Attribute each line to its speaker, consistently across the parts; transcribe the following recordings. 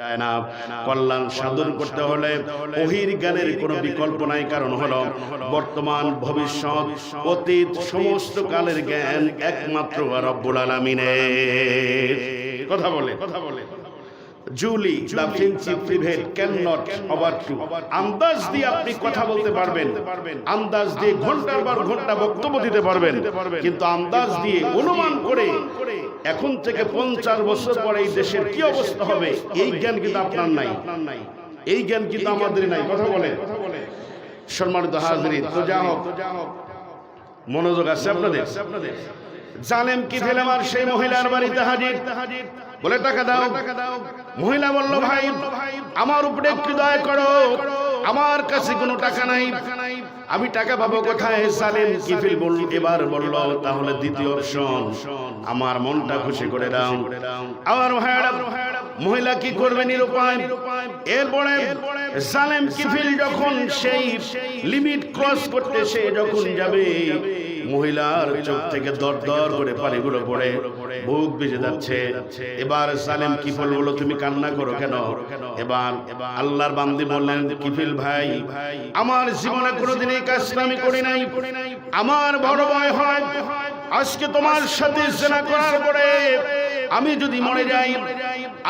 Speaker 1: যায় না। কল্যাণ সাধন করতে হলে অহির জ্ঞানের কোনো বিকল্প নাই, কারণ হলো বর্তমান, ভবিষ্যৎ, অতীত, সমস্ত কালের জ্ঞান একমাত্র রব্বুল আলামিনের। কথা বলে কথা বলে। Julie the ফিনচি private can not over to আন্দাজ দিয়ে আপনি কথা বলতে পারবেন। আন্দাজ দিয়ে ঘণ্টার পর ঘণ্টা বক্তব্য দিতে পারবেন। কিন্তু আন্দাজ দিয়ে অনুমান করে এখন থেকে পঞ্চাশ বছর পরে এই দেশের কি অবস্থা হবে? এই জ্ঞান কিন্তু আপনার নাই। এই জ্ঞান কিন্তু আমাদের নাই। কথা বলে সম্মানিত হাজরিন তো যা হোক। মনোযোগ আছে আপনাদের? জালেম কি ফেলে আমার সেই মহিলার বাড়িতে হাজির? বলে টাকা দাও। মহিলা বলল, ভাই, আমার উপরে একটু দয়া করো। আমার কাছে কোনো টাকা নাই। আমি টাকা পাবো কোথায়? সালেম কি ফিল বলল এবার বলল, তাহলে দ্বিতীয় অপশন। আমার মনটা খুশি করে দাও। আমার ভাইরা মহিলা কি করবে নিরুপায়? এরপরে সালেম কিফিল যখন সেই লিমিট ক্রস করতে সে যখন যাবে মহিলার চোখ থেকে দর দর করে পানিগুলো পড়ে, বুক বেজে যাচ্ছে। এবার সালেম কিফল বলো তুমি কান্না করো কেন? এবার আল্লাহর বান্দি বললেন, কিফিল ভাই, আমার জীবনে কোনোদিন এই কাজটা আমি করি নাই। আমার বড় ভয় হয়। আজকে তোমার সাথে জেনা করার পরে আমি যদি মরে যাই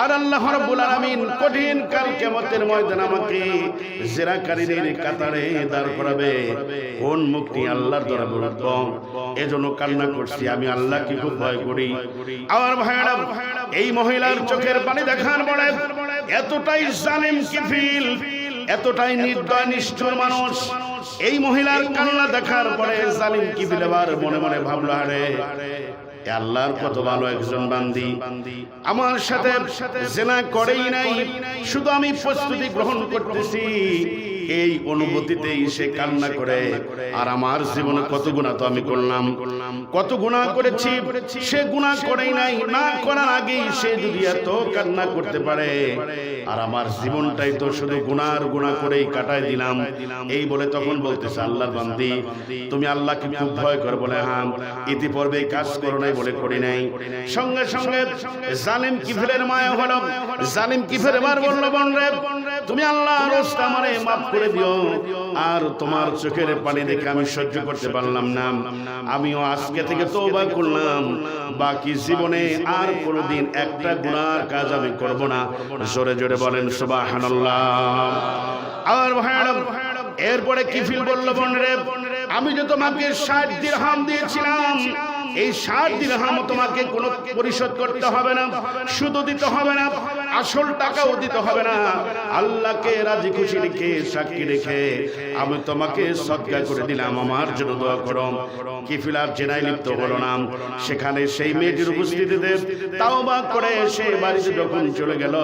Speaker 1: আর আল্লাহ রাব্বুল আলামিন কঠিন কাল কিয়ামতের ময়দানে আমাকে জেরাকারীদের কাতারে দাঁড় করাবে। কোন মুক্তি আল্লাহর দরবারে বলব এজন্য কান্না করছি আমি আল্লাহকে খুব ভয় করি। আমার ভাইরা এই মহিলার চোখের পানি দেখার পরে এতটাই জালিম কিফিল। এতটাই নির্দয় নিষ্ঠুর মানুষ। এই মহিলার কান্না দেখার পরে জালিম কি বিলেবার মনে মনে ভাবলো আরে আল্লাহর কত ভালো একজন বান্দি। আমার সাথে জেনা করেই নাই। শুধু আমি প্রস্তুতি গ্রহণ করতেছি। এই অনুভূতিতেই সে কান্না করে। আর আমার জীবনে কত গুণা তো আমি করলাম। কত গুণা করেছি সে গুণা করেই নাই না করার আগেই সে যদি এত কান্না করতে পারে আর আমার জীবনটাই তো শুধু গুনার গুণা করেই কাটাই দিলাম। এই বলে তখন বলতেছে আল্লাহর বান্দি তুমি আল্লাহকে খুব ভয় করে বলে হ্যাঁ ইতিপূর্বে কাজ করো নাই বলে করি নাই সঙ্গে সঙ্গে জালিম কিফেরের মায়া হলো জালিম কিফের এবার বলল বোন রে তুমি আল্লাহ রোজটা আমারে মাফ করে দিও। আর তোমার চোখের পানি দেখে আমি সহ্য করতে পারলাম না। আমিও আজকে থেকে তওবা করলাম। বাকি জীবনে আর কোনোদিন একটা গুনার কাজ আমি করব না। জোরে জোরে বলেন, সুবহানাল্লাহ। আর ভাইরা এরপরে কিফিল বলল বোন রে? আমি যে তোমাকে ষাট দিরহাম দিয়েছিলাম এই ষাট দিরহাম তোমাকে কোনো পরিশোধ করতে হবে না শুধু দিতে হবে না, আসল টাকাও দিতে হবে না। আল্লাহকে রাজি খুশি রেখে সাক্ষী রেখে আমি তোমাকে সৎকা করে দিলাম, আমার জন্য দোয়া করো। কিফিল আর জেনায় লিপ্ত হলো না। সেখানে সেই মেয়েটির উপস্থিতিতে তাও বা করে সে বাড়িতে যখন চলে গেল,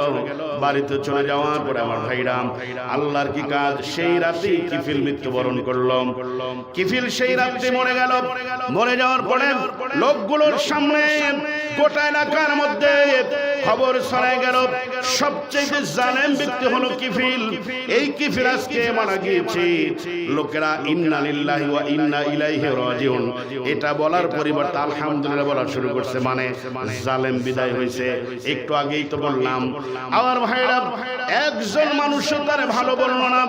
Speaker 1: বাড়িতে চলে যাওয়ার পরে আমার ভাইরাম আল্লাহর কি কাজ? সেই রাতেই কিফিল মৃত্যুবরণ করলাম কিফিল সেই রাত্রে মরে গেল। মরে যাওয়ার পরে লোকগুলোর সামনে গোটা এলাকার মধ্যে? খবর ছড়ায় গেল, সবচেয়ে জালেম ব্যক্তি হলো কিফিল। এই কিফিল আজকে মারা গিয়েছে। লোকেরা, ইন্না লিল্লাহি ওয়া ইন্না ইলাইহি রাজিউন। এটা বলার পরিবর্তে আলহামদুলিল্লাহ বলা শুরু করছে। মানে জালেম বিদায় হয়েছে। একটু আগেই তো বললাম। আমার ভাইরা একজন মানুষও তার ভালো বলল না।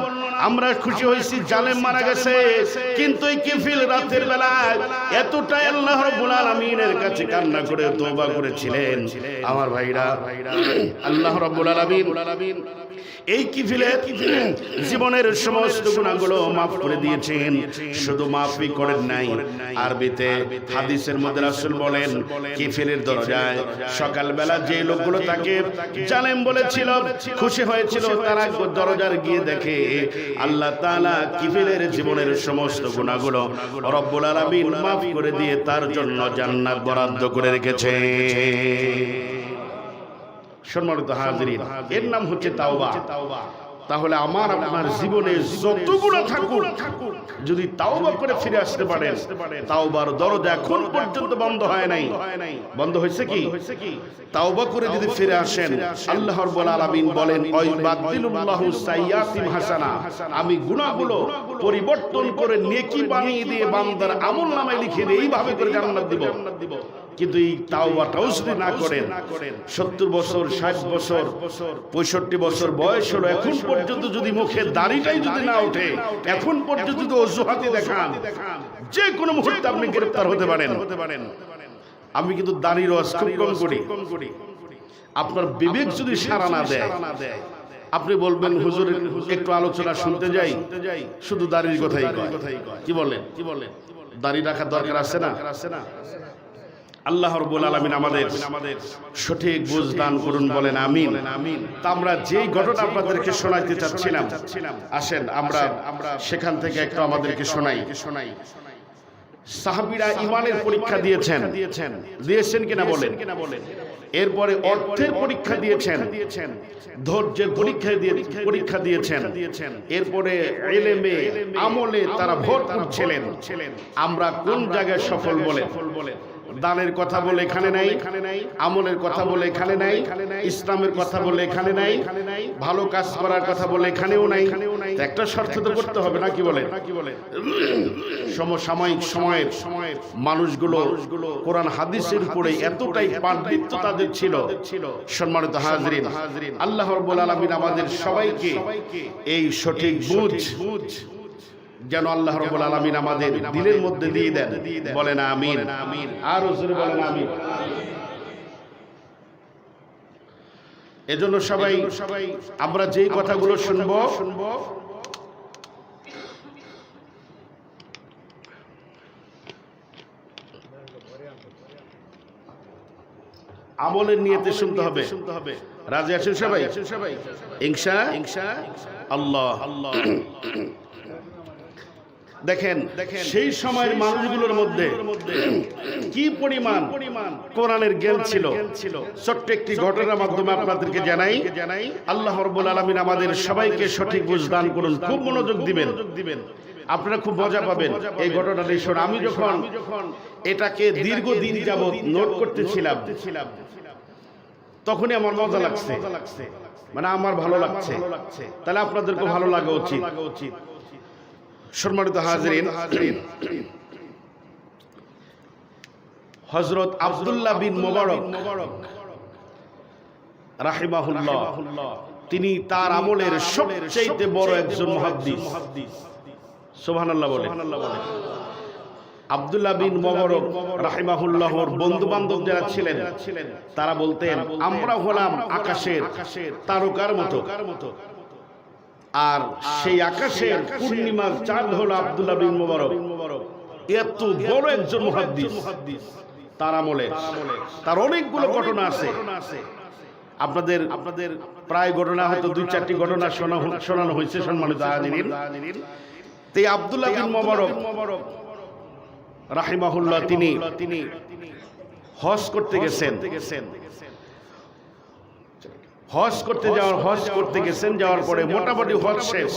Speaker 1: আমরা খুশি হয়েছি, জালেম মারা গেছে। কিন্তু এই কিফিল রাতের বেলায় এতটাই আল্লাহ রাব্বুল আলামিনের কাছে কান্না করে তওবা করেছিলেন। আমার ভাইরা আল্লাহ রাব্বুল আলামিন এই কিফিলে জীবনের সমস্ত গুণাগুলো মাফ করে দিয়েছেন। শুধু মাফই করেন নাই। আরবিতে হাদিসের মধ্যে রাসূল বলেন কিফিলের দরজায় সকালবেলা যে লোকগুলো তাকে জালেম বলেছিল খুশি হয়েছিল তারা দরজার গিয়ে দেখে আল্লাহ তাআলা কিফিলের জীবনের সমস্ত গুণাগুলো রব্বুল আলামিন মাফ করে দিয়ে তার জন্য জান্নাত বরাদ্দ করে রেখেছে সম্মানিত হাজিরিন এর নাম হচ্ছে তাওবা। তাহলে আমার আপনার জীবনে যতগুলো থাকুক যদি তাওবা করে ফিরে আসতে পারেন তাওবার দরজা এখন পর্যন্ত বন্ধ হয় নাই। বন্ধ হয়েছে কি? তাওবা করে যদি ফিরে আসেন আল্লাহ রাব্বুল আলামিন বলেন ওয়াইবাদদিলুল্লাহু সাইয়াতিম হাসানা। আমি গুনাহগুলো পরিবর্তন করে নেকি বানিয়ে দিয়ে বান্দার আমল নামায় লিখে দিয়ে এইভাবে করে জান্নাত দিব। কিন্তু এই তাওবাটাও যদি না করেন, সত্তর বছর, ষাট বছর, পঁয়ষট্টি বছর বয়স হলো, এখন পর্যন্ত যদি মুখে দাড়িটাই যদি না ওঠে, এখন পর্যন্ত যদি অজুহাতে দেখান, যে কোনো মুহূর্তে আপনি গ্রেপ্তার হতে পারেন। হতে পারেন আমি কিন্তু দাড়ির রস খুব কম করি। আপনার বিবেক যদি সারা না দেয়, আপনি বলবেন, হুজুর, একটু আলোচনা শুনতে যাই। শুধু দাড়ির কথাই কি বলেন কি বলেন? দাড়ি রাখার দরকার আছে না? আল্লাহ রব্বুল আলামিন আমাদের সঠিক বুঝ দান করুন বলেন আমিন। তা আমরা যেই ঘটনা আপনাদেরকে শোনাইতে চাচ্ছিলাম আসেন আমরা আমরা সেখান থেকে একটু আমাদেরকে শোনাই। শোনাই। সাহাবীরা ইমানের পরীক্ষা দিয়েছেন। দিয়েছেন। দিয়েছেন কিনা বলেন? কিনা বলেন? এরপরে অর্থের পরীক্ষা দিয়েছেন। দিয়েছেন। ধৈর্যের পরীক্ষা দিয়ে পরীক্ষা দিয়েছেন। দিয়েছেন। এরপরে এলেমে আমলে তারা ভোট ছিলেন। আমরা কোন জায়গায় সফল বলে বলে দানের কথা বলে এখানে নাই আমলের কথা বলে এখানে নাই ইসলামের কথা বলে এখানে নাই ভালো কাজ করার কথা বলে এখানেও নাই। একটা শর্ত তো করতে হবে না কি বলে? সমসাময়িক সময়ের সময়ের মানুষগুলো কোরআন হাদিসের উপরে এতটাই পাণ্ডিত্য তাদের ছিল। সম্মানিত হাজরিন আল্লাহ রব্বুল আলামিন আমাদের সবাইকে এই সঠিক বুঝ বুঝ যেন আল্লাহ রব্বুল আলামিন আমাদের দিলের মধ্যে দিয়ে দেন। বলেন আমিন। আর বলেন আমিন। এজন্য সবাই সবাই আমরা যেই কথাগুলো শুনব শুনব। আমলের নিয়েতে শুনতে হবে। শুনতে হবে। রাজি আছেন সবাই? সবাই। ইংসা ইনশা আল্লাহ। আল্লাহ। দেখেন সেই সময়ের মানুষগুলোর মধ্যে কি পরিমাণ কোরআনের জ্ঞান ছিল? ছোট্ট একটি ঘটনার মাধ্যমে আপনাদেরকে জানাই জানাই আল্লাহ রব্বুল আলমিন আমাদের সবাইকে সঠিক বুঝদান করুন খুব মনোযোগ দিবেন। দিবেন। আপনারা খুব মজা পাবেন এই ঘটনাটি। শোন আমি যখন এটাকে দীর্ঘদিন যাবৎ নোট করতেছিলাম তখনই আমার মজা লাগছে। মানে আমার ভালো লাগছে। তাহলে আপনাদেরকে ভালো লাগা উচিত। উচিত। সম্মানিত হাজরিন। হজরত আব্দুল্লাহ বিন মোবারক রাহিমাহুল্লাহ, তিনি তার আমলের সবচেয়ে বড় একজন মহাদ্দিস। বলে। আব্দুল্লাহ বিন মোবারক রাহিমাহুল্লাহর বন্ধু বান্ধব যারা ছিলেন, তারা বলতেন, আমরা হলাম আকাশের তারকার মতো। আর সেই আকাশে পূর্ণিমার চাঁদ হলো আব্দুল্লাহ বিন মোবারক। এত বড় একজন মুহাদ্দিস। তার আমলে, তার অনেকগুলো ঘটনা আছে। আপনাদের আপনাদের প্রায় ঘটনা হয়তো দুই চারটি ঘটনা শোনা শোনানো হয়েছে সম্মানিত হাজিরিন তে আব্দুল্লাহ বিন মোবারক রাহিমাহুল্লাহ তিনি তিনি হজ করতে গেছেন। হজ করতে যাওয়ার হজ করতে গেছেন যাওয়ার পরে মোটামুটি হজ শেষ।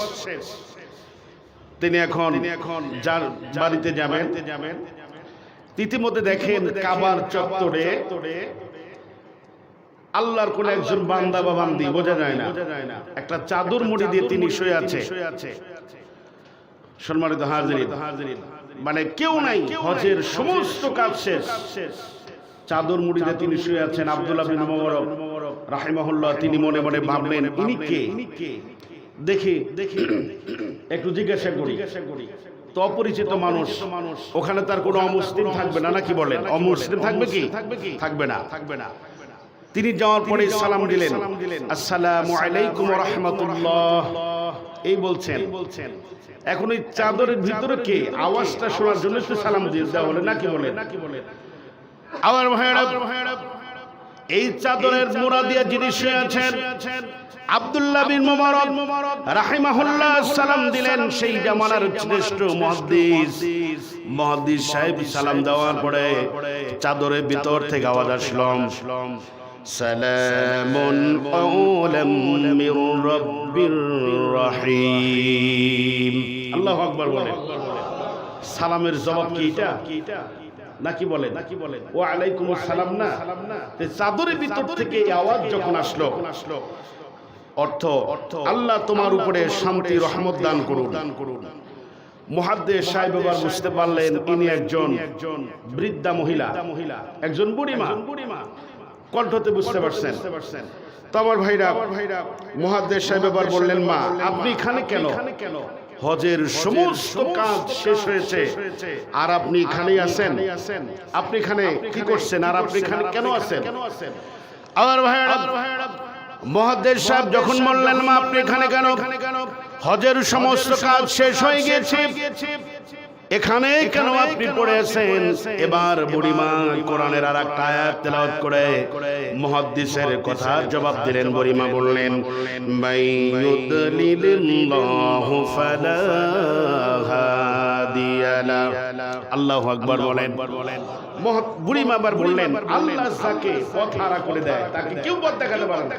Speaker 1: তিনি এখন এখন যার বাড়িতে যাবেন। ইতিমধ্যে দেখেন কাবার চত্বরে আল্লাহর কোন একজন বান্দা বা বান্দি বোঝা যায় না। একটা চাদর মুড়ি দিয়ে তিনি শুয়ে আছে। সম্মানিত হাজির মানে কেউ নাই হজের সমস্ত কাজ শেষ। চাদর মুড়িতে তিনি শুয়ে আছেন আব্দুল্লাহ বিন মোবারক রাহিমাহুল্লাহ তিনি মনে মনে ভাবলেন ইনি কে? দেখি দেখি একটু জিজ্ঞাসা করি। তো অপরিচিত মানুষ ওখানে তার কোনো অমুসলিম থাকবে না নাকি বলেন? অমুসলিম থাকবে কি? থাকবে না। থাকবে না। তিনি যাওয়ার পরে সালাম দিলেন। আসসালামু আলাইকুম রাহমাতুল্লাহ। এই বলছেন। বলছেন। এখন এই চাদরের ভিতরে কে? আওয়াজটা শোনার জন্য একটু সালাম দিয়ে দেওয়া হলে নাকি বলে নাকি বলে আমার ভাইয়েরা এই চাদরের মোড়া দিয়ে যিনি শুয়ে আছেন আব্দুল্লাহ বিন মোবারক রাহিমাহুল্লাহ সালাম দিলেন সেই জামানার শ্রেষ্ঠ মুহাদ্দিস। মুহাদ্দিস। সাহেব সালাম দেওয়ার পরে চাদরের ভিতর থেকে আওয়াজ আসলাম সালামুন কওলাম মির রাব্বির রহিম। আল্লাহু আকবার বলে সালামের জবাব কি এটা? নাকি বলে নাকি বলে ও আলাইকুম সালাম না? চাদরের ভিতর থেকে এই আওয়াজ যখন আসলো আসলো। অর্থ অর্থ আল্লাহ তোমার উপরে শান্তি রহমত দান করুন। দান করুন। মহাদ্দেশ সাহেব এবার বুঝতে পারলেন ইনি একজন একজন বৃদ্ধা মহিলা। একজন বুড়িমা। কণ্ঠতে বুঝতে পারছেন। তো আমার ভাইরা মহাদ্দেশ সাহেব এবার বললেন মা আপনি এখানে কেন? কেন? হজের সমস্ত কাজ শেষ হয়েছে। আর আপনি এখানেই আছেন? আপনি এখানে কি করছেন? আর আপনি এখানে কেন আছেন? আমার ভাইরা মহাদেব সাহেব যখন বললেন মা আপনি এখানে কেন? হজের সমস্ত কাজ শেষ হয়ে গেছে এখানে কেন আপনি পড়েছেন? এবার বুড়িমা কোরআনের আর একটা আয়াত তেলাওয়াত করে মুহাদ্দিসের কথা জবাব দিলেন বুড়িমা বললেন মাইয়ুদলিলিল্লাহু ফালা হাদিয়া লা আল্লাহু আকবার বলেন। বুড়িমা আবার বললেন আল্লাহ যাকে পথ হারা করে দেয় তাকে কেউ পথ দেখাতে পারে না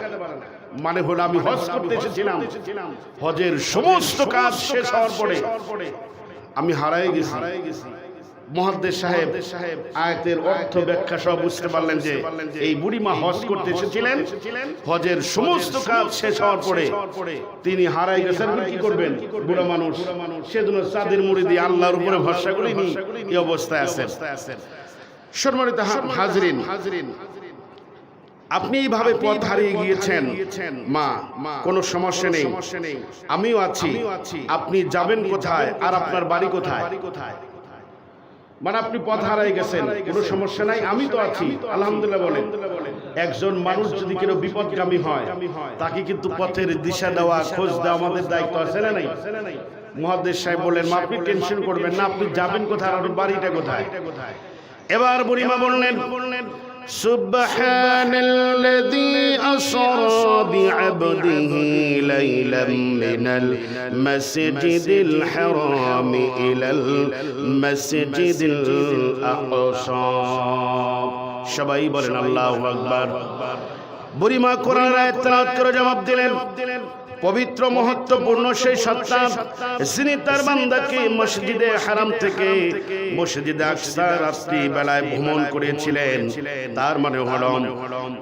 Speaker 1: মানে হলো আমি হজ করতে এসেছিলাম। হজের সমস্ত কাজ শেষ হওয়ার পরে আমি হারাই গেছি। মহাদ্দেশ সাহেব সাহেব আয়াতের অর্থ ব্যাখ্যা সব বুঝতে পারলেন যে এই বুড়িমা হজ করতে এসেছিলেন। হজের সমস্ত কাজ শেষ হওয়ার পরে তিনি হারাই গেছেন। কি করবেন? বুড়ো মানুষ। সেজন্য চাঁদের মুড়ি দিয়ে আল্লাহর উপরে ভরসা করিনি। এই অবস্থায় আছেন। সম্মানিত হাজরিন। হাজরিন। আপনি এইভাবে পথ হারিয়ে গিয়েছেন মা কোনো সমস্যা নেই। আমিও আছি। আপনি যাবেন কোথায়? আর আপনার বাড়ি কোথায়? মানে আপনি পথ হারাই গেছেন। কোনো সমস্যা নাই। আমি তো আছি। আলহামদুলিল্লাহ বলেন। একজন মানুষ যদি কেন বিপদগামী হয় তাকে কিন্তু পথের দিশা দেওয়া খোঁজ দেওয়া আমাদের দায়িত্ব আছে না নাই? মহাদেশ সাহেব বললেন মা আপনি টেনশন করবেন না আপনি যাবেন কোথায়? আর আপনার বাড়িটা কোথায়? এবার বুড়িমা বললেন বললেন سبحان الذي أسرى بعبده ليلا من المسجد الحرام إلى المسجد الأقصى সবাই বলেন আল্লাহু আকবার বুড়িমা কোরআন আয়াত তেলাওয়াত করে জবাব দিলেন পবিত্র মহত্বপূর্ণ সেই সত্তা যিনি তার বান্দাকে মসজিদে হারাম থেকে মসজিদে আকসা রাত্রি বেলায় ভ্রমণ করেছিলেন। তার মানে হলো,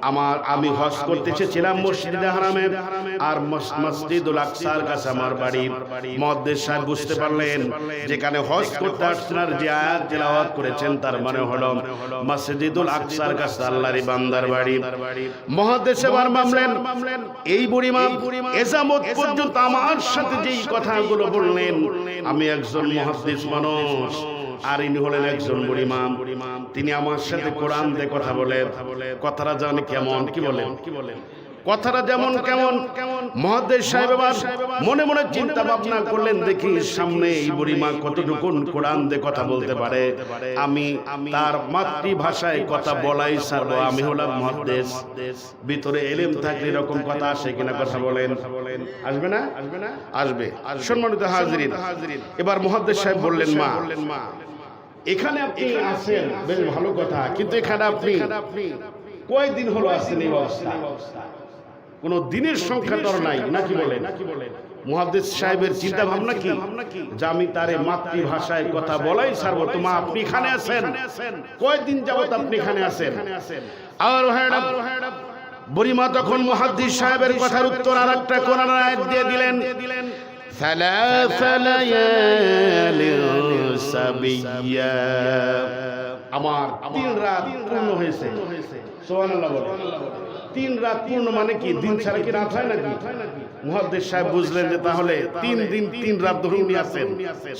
Speaker 1: আমার আমি হজ করতে এসেছিলাম মসজিদে হারামে, আর মসজিদুল আকসার কাছে আমার বাড়ি। মহাদ্দেশ সাহেব বুঝতে পারলেন, যেখানে হজ করতে আসছেন আর যে আয়াত তেলাওয়াত করেছেন, তার মানে হল, মসজিদুল আকসার কাছে আল্লাহর বান্দার বাড়ি। মহাদেশ এবার মামলেন এই বুড়িমা এজামত পর্যন্ত আমার সাথে যেই কথাগুলো বললেন আমি একজন মহাদ্দেশ মানুষ আর ইনি হলেন একজন বুড়িমাম। তিনি আমার সাথে কোরআন দিয়ে কথা বলে কথাটা জানে কেমন কি বলেন? কি বলেন? কথাটা যেমন কেমন মহাদেশ সাহেব আবার মনে মনে চিন্তা ভাবনা করলেন দেখি সামনে এই বুড়িমা কতটুকু কোরআন দিয়ে কথা বলতে পারে। আমি তার মাতৃভাষায় কথা বলাই ছাড়বো আমি হলাম মহাদেশ। ভিতরে এলেম থাকলে এরকম কথা আসে কিনা কথা বলেন। আসবে না? আসবে না? আসবে। সম্মানিত হাজরিন। এবার মহাদেশ সাহেব বললেন মা বললেন মা এখানে আপনি আছেন বেশ ভালো কথা। কিন্তু এখানে আপনি কয়দিন হলো আছেন এই অবস্থা? কোন দিনের সংখ্যা তোর নাই নাকি বলে নাকি বলে মুহাদ্দিস সাহেবের চিন্তা ভাবনা কি যে আমি তারে মাতৃভাষায় কথা বলাই ছাড়বো তোমা আপনি এখানে আছেন কয়দিন যাবত আপনি এখানে আছেন আর ভাইরা বুড়িমা তখন মুহাদ্দিস সাহেবের কথার উত্তর আর একটা কোরআন আয়াত দিয়ে দিলেন ثلاث ليال سبيا আমার তিন রাত পূর্ণ হয়েছে সুবহানাল্লাহ বলে তিন রাত পূর্ণ মানে কি? দিন ছাড়া কি রাত হয় নাকি? মুহাদ্দিস সাহেব বুঝলেন যে তাহলে তিন দিন তিন রাত ধরে উনি আছেন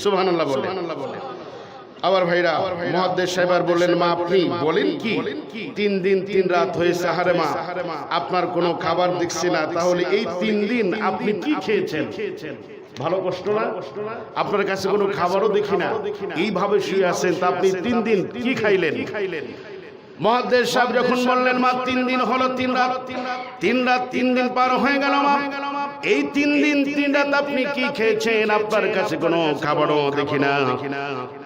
Speaker 1: সুবহানাল্লাহ বলে আবার ভাইরা মহাদ্দেশ সাহেব আর বললেন মা আপনি বলেন কি? তিন দিন তিন রাত হয়েছে হারে মা। আপনার কোনো খাবার দেখছি না। তাহলে এই তিন দিন আপনি কি খেয়েছেন? ভালো কষ্ট না? আপনার কাছে কোনো খাবারও দেখি না। এইভাবে শুয়ে আছেন তা আপনি তিন দিন কি খাইলেন? মহাদেশ সাহেব যখন বললেন মা তিন দিন হলো তিন রাত। তিন রাত। তিন দিন পার হয়ে গেল মা এই তিন দিন তিন রাত আপনি কি খেয়েছেন? আপনার কাছে কোনো খাবারও দেখি না।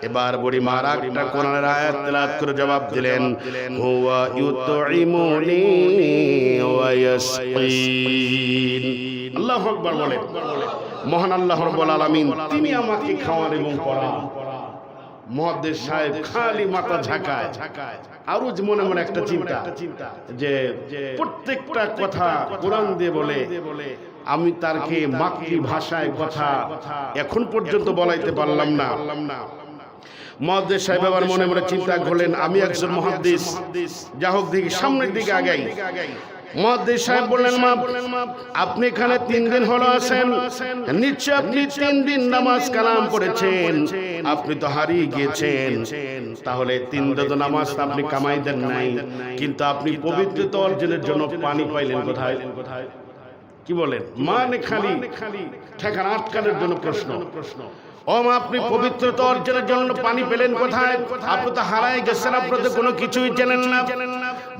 Speaker 1: এবার বুড়ি মারা একটা কোরআনের আয়াত তেলাওয়াত করে জবাব দিলেন হুয়া ইউতইমুনি ওয়া ইয়াসকিন আল্লাহু আকবার বলেন মহান আল্লাহ রাব্বুল আলামিন তিনি আমাকে খাওয়ান এবং পড়ান। মহাদেশ সাহেব খালি মাথা ঝাঁকায়। আরও যে মনে মনে একটা চিন্তা যে প্রত্যেকটা কথা কোরআন দিয়ে বলে আমি তারকে মাতৃভাষায় কথা এখন পর্যন্ত বলাইতে পারলাম না। মহাদ্দেশ সাহেব আবার মনে মনে চিন্তা করলেন আমি একজন মহাদ্দেশ। যা হোক দেখি সামনের দিকে আগাই। মহাদ্দেশ সাহেব বললেন মা আপনি এখানে তিন দিন হলো আছেন। নিশ্চয় আপনি তিন দিন নামাজ কালাম পড়েছেন আপনি তো হারিয়ে গিয়েছেন। তাহলে তিন দিন নামাজ আপনি কামাই দেন নাই। কিন্তু আপনি পবিত্রতা অর্জনের জন্য পানি পাইলেন কোথায়? কোথায়? কি বলেন? মানে খালি ঠেকান আটকানোর জন্য প্রশ্ন। প্রশ্ন। আপনি পবিত্রতা অর্জনের জন্য পানি পেলেন কোথায়? আপনি তো হারাই গেছেন, আপনি কোনো কিছুই জানেন না।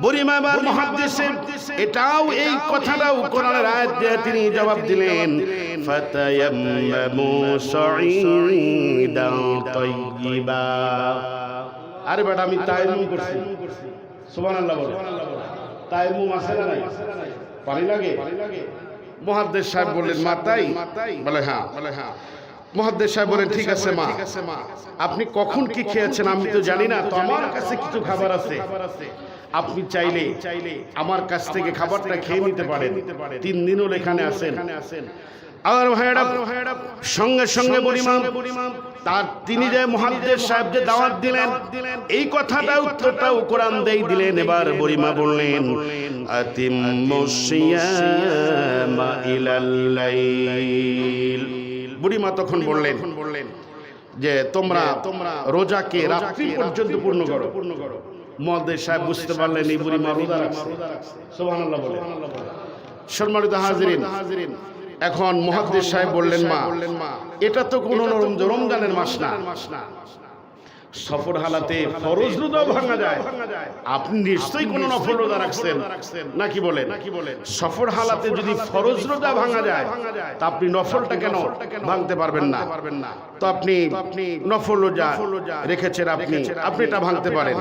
Speaker 1: বুড়িমা এবার মহাদ্দেশে এটাও এই কথাটাও কোরআনের আয়াত তিনি জবাব দিলেন আরে বেটা, আমি তায়াম্মুম করছি। সুবহানাল্লাহ বলো। তায়াম্মুম আছে না নাই? পানি লাগে? মহাদ্দেশ সাহেব বললেন মা তাই বলে হ্যাঁ বলে হ্যাঁ। মহাদ্দেশ সাহেব বলেন ঠিক আছে মা। আপনি কখন কি খেয়েছেন আমি তো জানি না। তো আমার কাছে কিছু খাবার আছে। আপনি চাইলে চাইলে আমার কাছ থেকে খাবারটা খেয়ে নিতে পারেন। তিন দিন হলো এখানে আছেন। আর ভাইয়েরা সঙ্গে সঙ্গে বলিমাম তার তিনি যে মহাদ্দেশ সাহেব যে দাওয়াত দিলেন এই কথাটা উত্তরটাও কোরআন দেই দিলেন এবার বরিমা বললেন আতিম্মু সিয়ামা ইলাল লাইল। বুড়িমা তখন বললেন বললেন যে তোমরা তোমরা রোজাকে রাত্রি পর্যন্ত পূর্ণ করো। পূর্ণ করো। মহাদেশ সাহেব বুঝতে পারলেন এই বুড়িমা রোজা রাখছে। সুবহানাল্লাহ বলে সম্মানিত হাজিরিন হাজিরিন। এখন মহাদ্দেশ সাহেব বললেন মা বললেন মা এটা তো কোনো মাস রমজানের মাস না। সফর হালাতে ফরজ রোজাও ভাঙা যায়। আপনি নিশ্চয়ই কোন নফল রোজা রাখছেন। নাকি বলে নাকি বলে সফর হালাতে যদি ফরজ রোজা ভাঙা যায় তা আপনি নফলটা কেন ভাঙতে পারবেন না। পারবেন না। তো আপনি নফল রোজা রেখেছেন আপনি। আপনি। এটা ভাঙতে পারেন।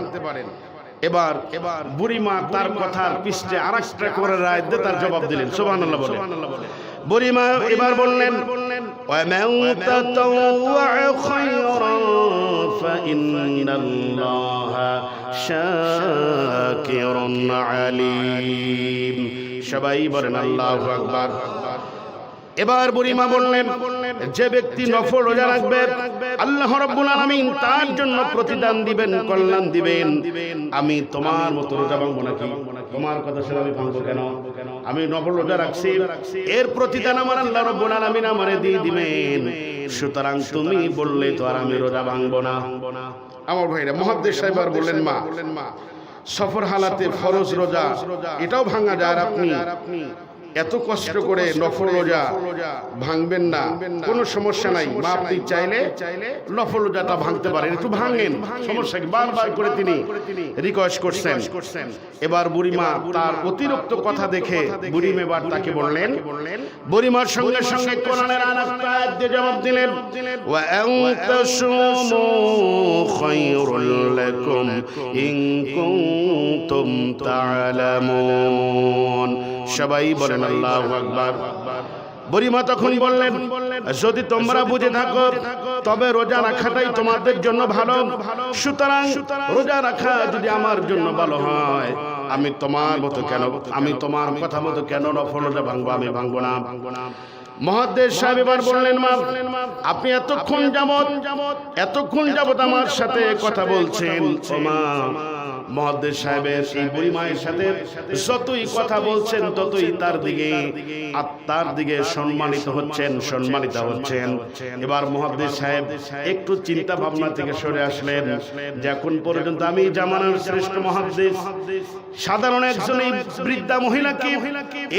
Speaker 1: এবার এবার বুড়িমা তার কথার পিষ্টে আর একটা করে রায় দিয়ে তার জবাব দিলেন। সোবাহ বলে বুড়িমা এবার বললেন বললেন فإن الله شاكر عليم সবাই বলেন আল্লাহু আকবার এবার বুড়িমা বললেন যে ব্যক্তি নফল রোজা রাখবে আল্লাহ রাব্বুল আলামিন তার জন্য প্রতিদান দিবেন কল্যাণ দিবেন। আমি তোমার মতো রোজা ভাঙবো নাকি? তোমার কথা শুনে আমি ভাঙবো কেন? আমি নফল রোজা রাখছি এর প্রতিদান আমার আল্লাহ রাব্বুল আলামিন আমারে দিয়ে দিবেন। সুতরাং তুমি বললে তো আর আমি রোজা ভাঙবো না। আমার ভাইরা মহাদ্দেশ সাহেব আর বললেন মা সফর হালাতে ফরজ রোজা এটাও ভাঙা যায় আপনি? এত কষ্ট করে নফল রোজা ভাঙবেন না। কোনো সমস্যা নাই। মা আপনি চাইলে নফল রোজাটা ভাঙতে পারেন। একটু ভাঙেন। সমস্যা বারবার করে তিনি রিকোয়েস্ট করছেন। এবার বুড়িমা তার অতিরিক্ত কথা দেখে বুড়িম এবার তাকে বললেন। বুড়িমার সঙ্গে সঙ্গে কোরআনের আরেকটা আয়াত দিয়ে জবাব দিলেন। ওয়া আন তাসুমু খায়রুল লাকুম ইন কুনতুম তা'লামুন সবাই বলেন আল্লাহু আকবার। বরিমা তখন বললেন যদি তোমরা বুঝে থাকো তবে রোজা রাখাটাই তোমাদের জন্য ভালো। সুতরাং রোজা রাখা যদি আমার জন্য ভালো হয় আমি তোমার মতো কেন আমি তোমার কথা মতো কেন নফল রোজা ভাঙবো আমি ভাঙবো না? ভাঙবো না? মহাদেশ সাহেব এবার বললেন মা আপনি এতক্ষণ যাবত এতক্ষণ যাবত আমার সাথে কথা বলছেন মা। মহাদেশ সাহেবের এই বুড়ি মায়ের সাথে যতই কথা বলছেন ততই তার দিকে আত্মার দিকে সম্মানিত হচ্ছেন সম্মানিত হচ্ছেন এবার মহাদেশ সাহেব একটু চিন্তা ভাবনা থেকে সরে আসলেন। যে এখন পর্যন্ত আমি জামানার শ্রেষ্ঠ মহাদেশ সাধারণ একজন এই বৃদ্ধা মহিলাকে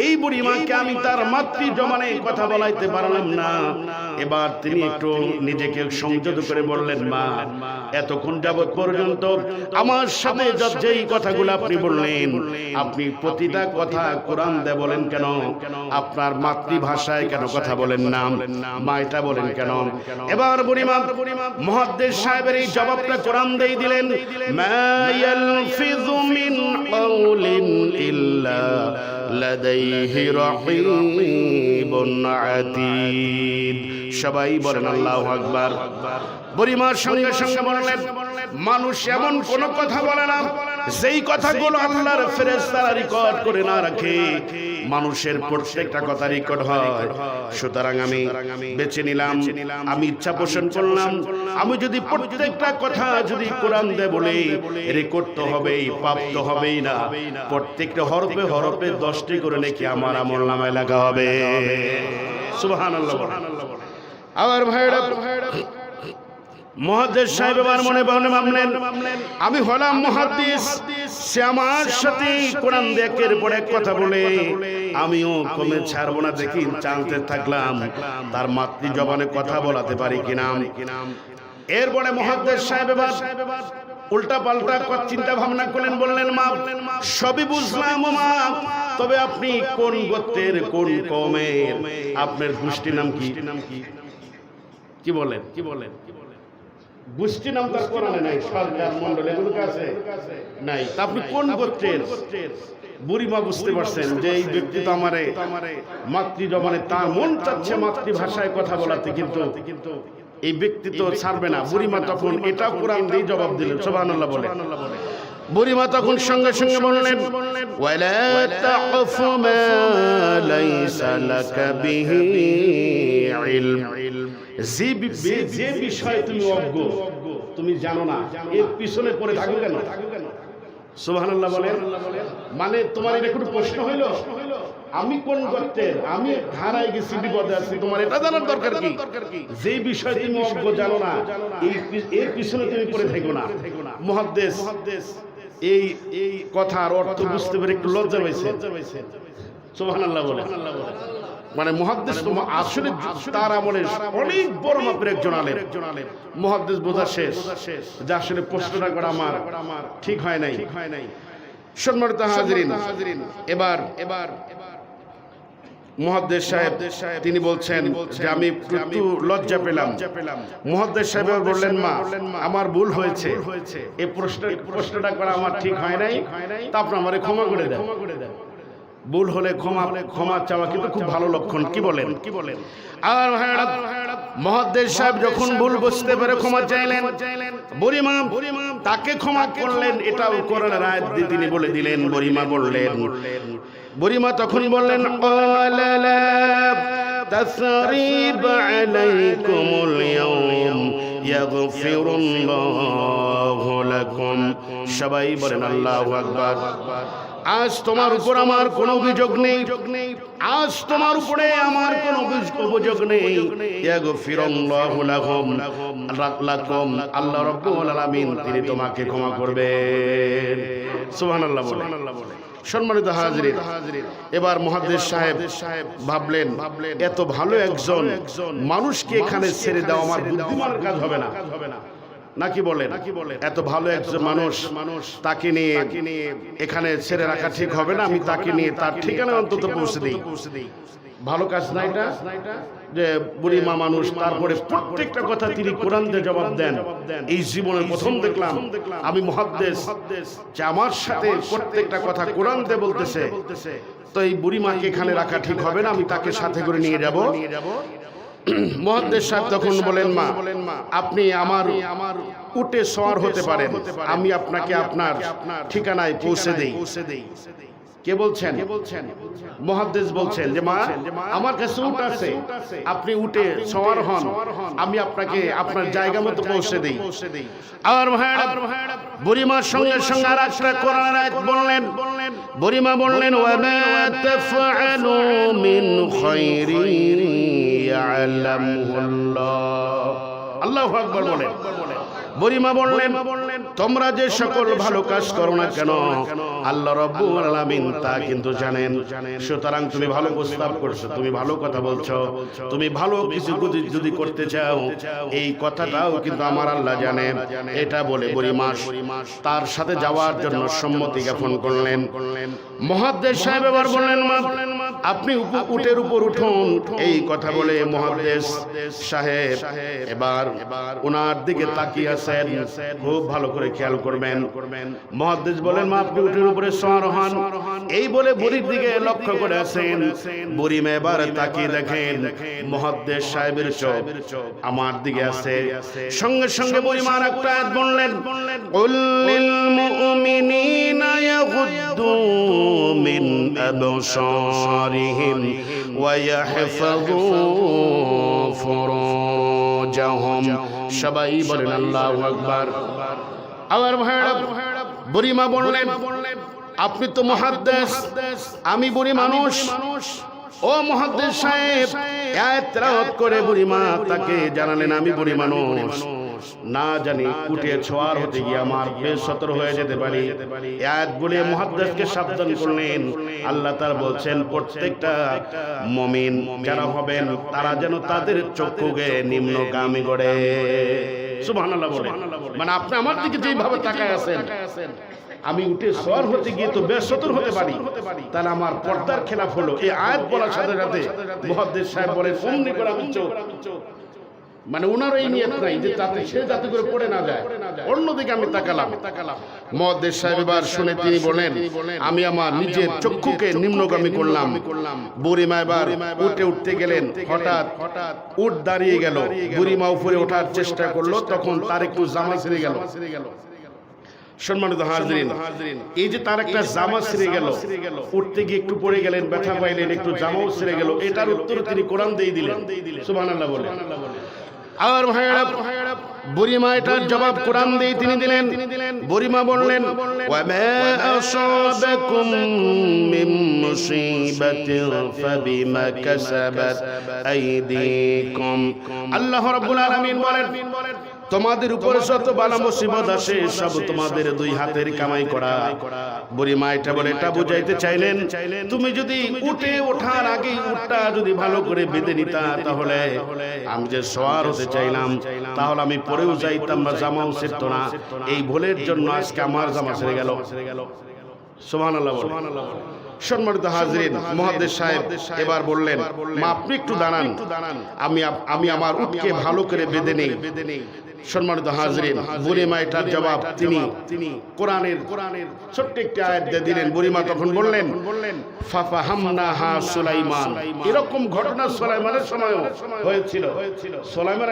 Speaker 1: এই বুড়ি মাকে আমি তার মাতৃ জমানে কথা বলাইতে পারলাম না। এবার তিনি একটু নিজেকে সংযত করে বললেন মা এতক্ষণ যাবৎ পর্যন্ত আমার সাথে যত যেই কথাগুলো আপনি বললেন আপনি প্রতিটা কথা কোরআন দে বলেন কেন? আপনার মাতৃভাষায় কেন কথা বলেন না মাইটা বলেন কেন? এবার বুড়িমা মহাদ্দেশ সাহেবের এই জবাবটা কোরআন দেই দিলেন মা ইয়ালফিযু মিন কাউলিন ইল্লা লাদাইহি রাকিবুন আতীদ সবাই বলেন আল্লাহু আকবার। বরিমার সঙ্গে সঙ্গে বললেন মানুষ এমন কোন কথা বলে না, যেই কথাগুলো আল্লাহর ফেরেশতারা রেকর্ড করে না রাখে, মানুষের প্রত্যেকটা কথা রেকর্ড হয়। সুতরাং আমি বেছে নিলাম, আমি ইচ্ছা পোষণ করলাম, আমি যদি প্রত্যেকটা কথা যদি কোরআন দে বলে রেকর্ড তো হবেই, পাপ তো হবেই না। প্রত্যেকটা হরফে হরফে দশটি করে নাকি আমার আমল নামায় লাগা হবে। সুবহানাল্লাহ বলেন। আবার ভাইরা মহাদেশ সাহেব এবার মনে মনে ভাবলেন আমি হলাম মহাদিস সে আমার সাথে কোরআন দেকের পর এক কথা বলে আমিও কমে ছাড়বো না দেখি জানতে থাকলাম। তার মাতৃ জবানে কথা বলাতে পারি কিনা। এরপরে মহাদেশ সাহেব এবার উল্টা পাল্টা চিন্তা ভাবনা করলেন বললেন মা সবই বুঝলাম মা। তবে আপনি কোন গোত্রের কোন কমের আপনার গোষ্ঠী নাম কি? নাম কি? কি বলেন? কি বলেন? গোষ্ঠী নাম তার কোরআনে নাই সরকার মন্ডল এগুলো আছে? নাই। তা আপনি কোন গোত্রের বুড়িমা বুঝতে পারছেন যে এই ব্যক্তি তো আমারে মাতৃ জবানে তার মন চাচ্ছে মাতৃভাষায় কথা বলাতে কিন্তু এই ব্যক্তি তো ছাড়বে না। বুড়িমা তখন এটা কোরআন দিয়ে জবাব দিলেন সুবহানাল্লাহ বলে। বুড়িমা তখন সঙ্গে সঙ্গে বললেন ওয়ালা যে যে- বিষয়ে তুমি অজ্ঞ তুমি জানো না। এর পিছনে পড়ে থাকো কেন? সুবহানাল্লাহ বলেন। মানে তোমার এটা কোনো প্রশ্ন হইল? আমি কোন গোত্রের আমি হারাই গেছি বিপদে আছি। তোমার এটা জানার দরকার কি? যে বিষয়ে তুমি অজ্ঞ জানো না এর পিছনে তুমি পড়ে থাকো না। মহাদ্দেশ এই এই কথার অর্থ বুঝতে পেরে একটু লজ্জা হয়েছে সুবহানাল্লাহ বলে মানে মহাদ্দেশ আসলে তার আমলে অনেক বড় মাপের একজন আলেম। মহাদ্দেশ বোঝা শেষ। যা আসলে প্রশ্নটা করা আমার ঠিক হয় নাই। সম্মানিত হাজিরিন এবার এবার মহাদ্দেশ সাহেব তিনি বলছেন যে আমি একটু লজ্জা পেলাম। মহাদ্দেশ সাহেব বললেন মা আমার ভুল হয়েছে। এই প্রশ্ন প্রশ্নটা করা আমার ঠিক হয় নাই। তা আপনি আমারে ক্ষমা করে দেন। ভুল হলে ক্ষমা ক্ষমা চাওয়া কিন্তু খুব ভালো লক্ষণ কি বলেন? কি বলেন? আর ভাইরা মহাদ্দেশ সাহেব যখন ভুল বুঝতে পেরে ক্ষমা চাইলেন বরিমা বরিমা তাকে ক্ষমা করলেন এটাও কোরআনের আয়াত দিয়ে তিনি বলে দিলেন বরিমা বললেন। বরিমা তখন বললেন "ক্বালা লা তাসরিব আলাইকুমুল ইয়াউম ইয়াগফিরুল্লাহু লাকুম। সবাই বলেন আল্লাহু আকবার। আজ তোমার উপর আমার কোনো অভিযোগ নেই। আজ তোমার উপরে আমার কোনো অভিযোগ- নেই। আল্লাহ রাব্বুল আলামিন তিনি তোমাকে ক্ষমা করবেন। সুবহানাল্লাহ বলে সম্মানিত হাজিরিন এবার মহাদেশ সাহেব সাহেব ভাবলেন ভাবলেন এত ভালো একজন মানুষকে এখানে ছেড়ে দেওয়া আমার বুদ্ধিমানের কাজ হবে না। নাকি বলেন? নাকি বলেন? এত ভালো একজন মানুষ মানুষ তাকে নিয়ে এখানে ছেড়ে রাখা ঠিক হবে না? আমি তাকে নিয়ে তার ঠিকানা অন্তত পৌঁছে দিই। ভালো কাজ না এটা যে বুড়িমা মানুষ তারপরে প্রত্যেকটা কথা তিনি কোরআন দিয়ে জবাব দেন। এই জীবনে প্রথম দেখলাম আমি মহাদ্দেশ যে আমার সাথে প্রত্যেকটা কথা কোরআন দিয়ে বলতেছে। তো এই বুড়িমাকে এখানে রাখা ঠিক হবে না? আমি তাকে সাথে করে নিয়ে যাব। মহাদ্দেশ সাহেব তখন বলেন মা আপনি আমার আমার উটে সওয়ার হতে পারেন। আমি আপনাকে আপনার ঠিকানায় পৌঁছে দেই। কে বলছেন? কে বলছেন? মহাদ্দেশ বলছেন? যে মা আমার কাছে উট আছে। আপনি উঠে সওয়ার হন। আমি আপনাকে আপনার জায়গা মতো পৌঁছে দেই। আর ভাইরা বুড়িমার সঙ্গে সঙ্গে আর একটা কোরআন আয়াত বললেন। বুড়িমা বললেন ওয়ামা তাফআলু মিন খাইরিন ইয়ালামুল্লাহ আল্লাহু আকবার বলেন। বরিমা বললেন তোমরা যে সকল ভালো কাজ করো না কেন? আল্লাহ রব্বুল আলামিন তা কিন্তু জানেন। সুতরাং তুমি ভালো প্রস্তাব করছ তুমি ভালো কথা বলছো। তুমি ভালো কিছু যদি- করতে চাও এই কথাটাও কিন্তু আমার আল্লাহ জানেন এটা বলে বরিমা তার সাথে যাওয়ার জন্য সম্মতি জ্ঞাপন করলেন। মহাদ্দেশ সাহেব এবার বললেন মা আপনি উটের উপর উঠুন। এই কথা বলে মহাদেশ সাহেব এবার ওনার দিকে তাকিয়ে আছেন। খুব ভালো করে খেয়াল করবেন। মহাদেশ বলেন মা আপনি উটের উপরে সওয়ার হন। এই বলে বুড়ির দিকে লক্ষ্য করে আছেন। বুড়ি মা এবার তাকিয়ে দেখেন। মহাদেশ সাহেবের চোখ। আমার দিকে আছে। সঙ্গে সঙ্গে বুড়ি মার একটা বললেন উল্লিল মুমিনিনা ইয়াগুদ্দু মিন আবসারিহিম ওয়া ইয়াহফাযু ফুরুজাহুম সবাই বলেন, আল্লাহু আকবার। আবার ভাইরা বুড়িমা বললেন, আপনি তো মহাদ্দেশ আমি বুড়ি মানুষ। ও মহাদ্দেশ সাহেব তেলাওয়াত করে বুড়িমা তাকে জানালেন, আমি বুড়ি মানুষ। না জানি কুটে ছোয়ার হতে গিয়ে আমার বেশ সতর হয়ে যেতে পারি। আয়াত বলে মহাদ্দেশকে সাবধান করলেন। আল্লাহ তার বলছেন, প্রত্যেকটা মমিন যারা হবেন, তারা যেন তাদের চক্ষুকে নিম্নগামী গড়ে সুবহানাল্লাহ বলে। মানে আপনি আমার দিকে যেইভাবে তাকায় আছেন, আমি উঠে সর হতে গিয়ে তো বেশ সতর হতে পারি। তাহলে আমার পর্দার খেলাফ হলো। এই আয়াত বলার সাথে সাথে মহাদ্দেশ সাহেব বলেন, অমনি করে চোখ মানে ওনার এই নিয়ত নাই যে যাতে সে যাতে করে পড়ে না যায়। অন্যদিকে আমি তাকালাম। মহাদেশ সাহেব এবার শুনে তিনি বলেন আমি আমার নিজের চক্ষুকে নিম্নগামী করলাম। বুড়িমা এবার উঠে উঠতে গেলেন। হঠাৎ হঠাৎ উঠ দাঁড়িয়ে গেল। বুড়িমা উপরে ওঠার চেষ্টা করল তখন তার একটু জামা ছিঁড়ে গেল। সম্মানিত হাজরিন এই যে তার একটা জামা ছিঁড়ে গেল উঠতে গিয়ে একটু পড়ে গেলেন ব্যথা পাইলেন একটু জামাও ছিঁড়ে গেল। এটার উত্তর তিনি কোরআন দিয়ে দিলেন। সুবহানাল্লাহ বলে আর ভাইয়েরা বুড়িমা এটার জবাব কোরআন দিয়ে তিনি দিলেন। বুড়িমা বললেন আল্লাহ রব্বুল আলামিন বলেন তোমাদের উপরে যত বালা মুসিবত আসে, সব তোমাদের দুই হাতের কামাই করা। বুড়িমা এটা বলে, এটা বুঝাইতে চাইলেন, তুমি যদি উঠে ওঠার আগে উঠটা যদি ভালো করে বেঁধে নিতা, তাহলে আমি যে সোয়ার হতে চাইলাম, তাহলে আমি পরেও যাইতাম না, জামাও ছিড়ত না। এই ভুলের জন্য আজকে আমার জামা ছেড়ে গেল। সুবহানাল্লাহ সুবহানাল্লাহ সম্মানিত হাজরিন মহাদেশ সাহেব এবার বললেন, মা, আপনি একটু দাঁড়ান। আমি আমি আমার উটকে ভালো করে বেঁধে নেই। সম্মানিত হাজরিন বুড়িমা এটার জবাব তিনি। কোরআনের কোরআনের ছোট্ট একটি আয়াত দিয়ে দিলেন। বুড়িমা তখন বললেন বললেন ফাফা হামনা হা সুলাইমান। এরকম ঘটনা সুলাইমানের সময়ও হয়েছিল। সুলাইমান